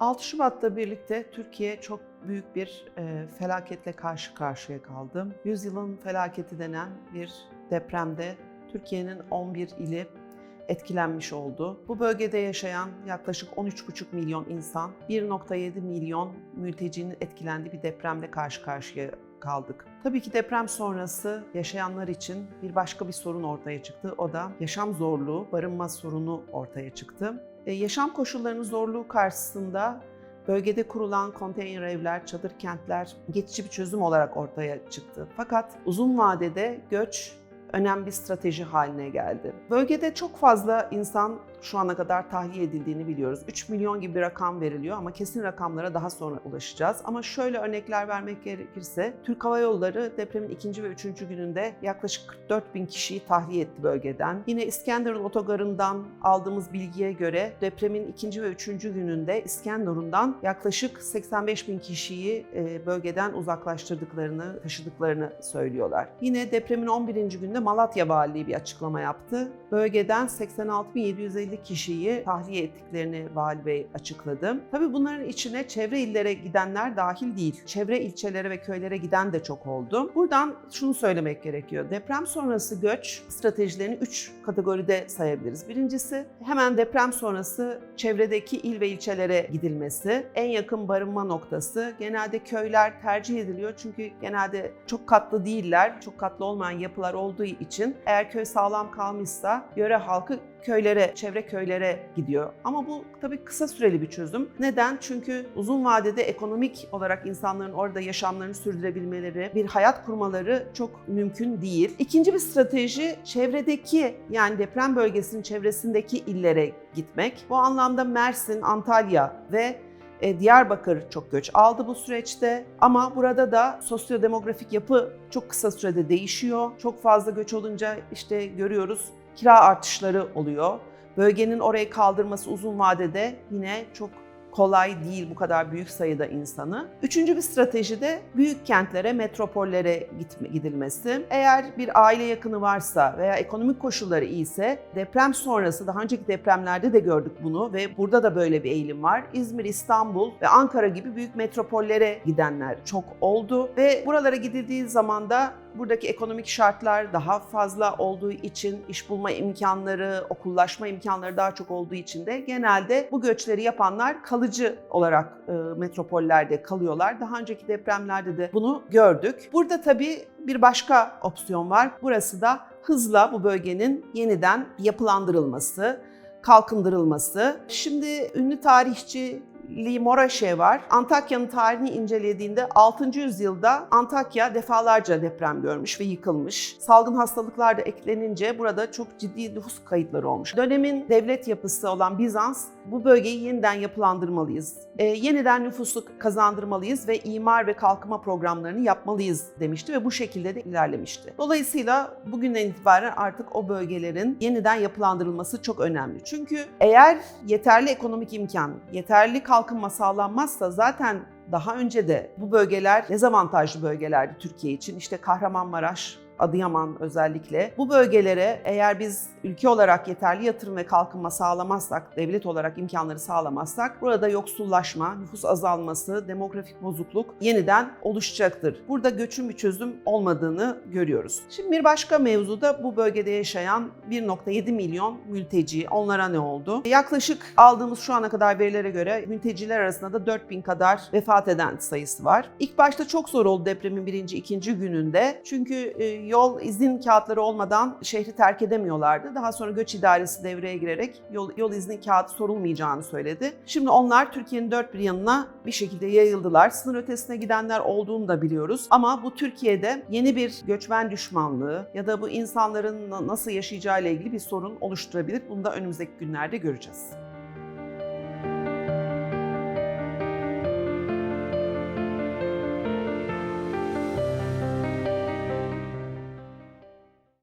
6 Şubat'ta birlikte Türkiye çok büyük bir e, felaketle karşı karşıya kaldı. Yüzyılın felaketi denen bir depremde Türkiye'nin 11 ili etkilenmiş oldu. Bu bölgede yaşayan yaklaşık 13,5 milyon insan, 1,7 milyon mültecinin etkilendiği bir depremle karşı karşıya kaldık. Tabii ki deprem sonrası yaşayanlar için bir başka bir sorun ortaya çıktı. O da yaşam zorluğu, barınma sorunu ortaya çıktı. E, yaşam koşullarının zorluğu karşısında bölgede kurulan konteyner evler, çadır kentler geçici bir çözüm olarak ortaya çıktı. Fakat uzun vadede göç önemli bir strateji haline geldi. Bölgede çok fazla insan şu ana kadar tahliye edildiğini biliyoruz. 3 milyon gibi bir rakam veriliyor ama kesin rakamlara daha sonra ulaşacağız. Ama şöyle örnekler vermek gerekirse Türk Hava Yolları depremin ikinci ve üçüncü gününde yaklaşık 44 bin kişiyi tahliye etti bölgeden. Yine İskenderun otogarından aldığımız bilgiye göre depremin ikinci ve üçüncü gününde İskenderun'dan yaklaşık 85 bin kişiyi e, bölgeden uzaklaştırdıklarını, taşıdıklarını söylüyorlar. Yine depremin 11. gününde Malatya Valiliği bir açıklama yaptı. Bölgeden 86.750 kişiyi tahliye ettiklerini Vali Bey açıkladı. Tabii bunların içine çevre illere gidenler dahil değil. Çevre ilçelere ve köylere giden de çok oldu. Buradan şunu söylemek gerekiyor. Deprem sonrası göç stratejilerini 3 kategoride sayabiliriz. Birincisi hemen deprem sonrası çevredeki il ve ilçelere gidilmesi. En yakın barınma noktası. Genelde köyler tercih ediliyor çünkü genelde çok katlı değiller. Çok katlı olmayan yapılar olduğu için eğer köy sağlam kalmışsa yöre halkı köylere, çevre köylere gidiyor. Ama bu tabii kısa süreli bir çözüm. Neden? Çünkü uzun vadede ekonomik olarak insanların orada yaşamlarını sürdürebilmeleri, bir hayat kurmaları çok mümkün değil. İkinci bir strateji çevredeki yani deprem bölgesinin çevresindeki illere gitmek. Bu anlamda Mersin, Antalya ve e, Diyarbakır çok göç aldı bu süreçte ama burada da sosyodemografik yapı çok kısa sürede değişiyor. Çok fazla göç olunca işte görüyoruz kira artışları oluyor. Bölgenin orayı kaldırması uzun vadede yine çok kolay değil bu kadar büyük sayıda insanı. Üçüncü bir strateji de büyük kentlere, metropollere gitme, gidilmesi. Eğer bir aile yakını varsa veya ekonomik koşulları iyiyse deprem sonrası daha önceki depremlerde de gördük bunu ve burada da böyle bir eğilim var. İzmir, İstanbul ve Ankara gibi büyük metropollere gidenler çok oldu ve buralara gidildiği zaman da buradaki ekonomik şartlar daha fazla olduğu için iş bulma imkanları, okullaşma imkanları daha çok olduğu için de genelde bu göçleri yapanlar kalıcı olarak e, metropollerde kalıyorlar. Daha önceki depremlerde de bunu gördük. Burada tabii bir başka opsiyon var. Burası da hızla bu bölgenin yeniden yapılandırılması, kalkındırılması. Şimdi ünlü tarihçi Lee Moraşe var. Antakya'nın tarihini incelediğinde 6. yüzyılda Antakya defalarca deprem görmüş ve yıkılmış. Salgın hastalıklar da eklenince burada çok ciddi nüfus kayıtları olmuş. Dönemin devlet yapısı olan Bizans bu bölgeyi yeniden yapılandırmalıyız. E, yeniden nüfusu kazandırmalıyız ve imar ve kalkınma programlarını yapmalıyız demişti ve bu şekilde de ilerlemişti. Dolayısıyla bugünden itibaren artık o bölgelerin yeniden yapılandırılması çok önemli. Çünkü eğer yeterli ekonomik imkan, yeterli kalkınma sağlanmazsa zaten daha önce de bu bölgeler dezavantajlı bölgelerdi Türkiye için. İşte Kahramanmaraş, Adıyaman özellikle. Bu bölgelere eğer biz ülke olarak yeterli yatırım ve kalkınma sağlamazsak, devlet olarak imkanları sağlamazsak burada yoksullaşma, nüfus azalması, demografik bozukluk yeniden oluşacaktır. Burada göçün bir çözüm olmadığını görüyoruz. Şimdi bir başka mevzu da bu bölgede yaşayan 1.7 milyon mülteci. Onlara ne oldu? Yaklaşık aldığımız şu ana kadar verilere göre mülteciler arasında da 4000 kadar vefat eden sayısı var. İlk başta çok zor oldu depremin birinci, ikinci gününde. Çünkü e, yol izin kağıtları olmadan şehri terk edemiyorlardı. Daha sonra göç idaresi devreye girerek yol, yol izni kağıdı sorulmayacağını söyledi. Şimdi onlar Türkiye'nin dört bir yanına bir şekilde yayıldılar. Sınır ötesine gidenler olduğunu da biliyoruz. Ama bu Türkiye'de yeni bir göçmen düşmanlığı ya da bu insanların nasıl yaşayacağı ile ilgili bir sorun oluşturabilir. Bunu da önümüzdeki günlerde göreceğiz.